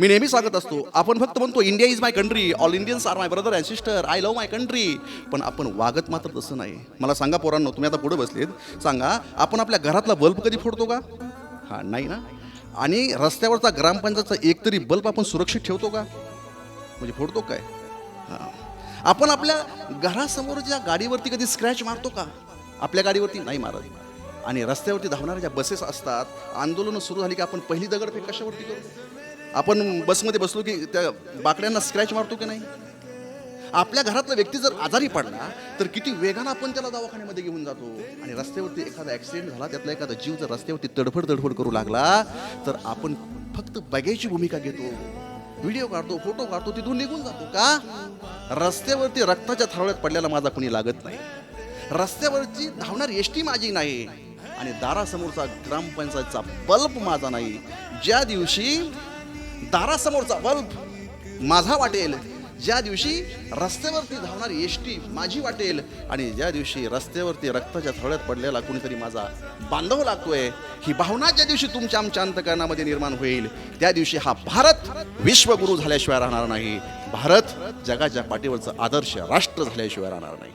मी नेहमी सांगत असतो आपण फक्त म्हणतो India is my country all Indians are my brother and sister I love my country पण आपण वागत मात्र तसं नाही. मला सांगा पोरांनो तुम्ही आता पुढे बसलेत. सांगा आपण आपल्या घरातला बल्ब कधी फोडतो का? हा नाही ना? आणि रस्त्यावरचा ग्रामपंचायतचा एक तरी बल्ब आपण सुरक्षित ठेवतो का? म्हणजे फोडतो काय? हां. आपण आपल्या घरासमोरच्या गाडीवरती कधी स्क्रॅच मारतो का? आपल्या गाडीवरती नाही मारत. आणि रस्त्यावरती धावणाऱ्या ज्या बसेस असतात आंदोलनं सुरू झाली की आपण पहिली दगडफेक कशावरती करू? आपण बसमध्ये बसलो की त्या बाकड्यांना स्क्रॅच मारतो की नाही? आपल्या घरातला व्यक्ती जर आजारी पडला तर किती वेगानं आपण त्याला दवाखान्यामध्ये घेऊन जातो. आणि रस्त्यावरती एखादा ॲक्सिडेंट झाला त्यातला एखादा जीव जर रस्त्यावरती तडफड तडफड करू लागला तर आपण फक्त बघायची भूमिका घेतो. व्हिडिओ काढतो फोटो काढतो तिथून निघून जातो का? रस्त्यावरती रक्ताच्या थरवळ्यात पडल्याला माझा कुणी लागत नाही. रस्त्यावरची धावणारी एष्टी माझी नाही. आणि दारासमोरचा ग्रामपंचायतचा बल्ब माझा नाही. ज्या दिवशी दारासमोरचा बल्ब माझा वाटेल. ज्या दिवशी रस्त्यावरती धावणारी येष्टी माझी वाटेल आणि ज्या दिवशी रस्त्यावरती रक्ताच्या थळ्यात पडलेला कुणीतरी माझा बांधव लागतोय ही भावना ज्या दिवशी तुमच्या आमच्या अंतकरणामध्ये निर्माण होईल त्या दिवशी हा भारत विश्वगुरु झाल्याशिवाय राहणार नाही. भारत जगाच्या पाठीवरचं आदर्श राष्ट्र झाल्याशिवाय राहणार नाही.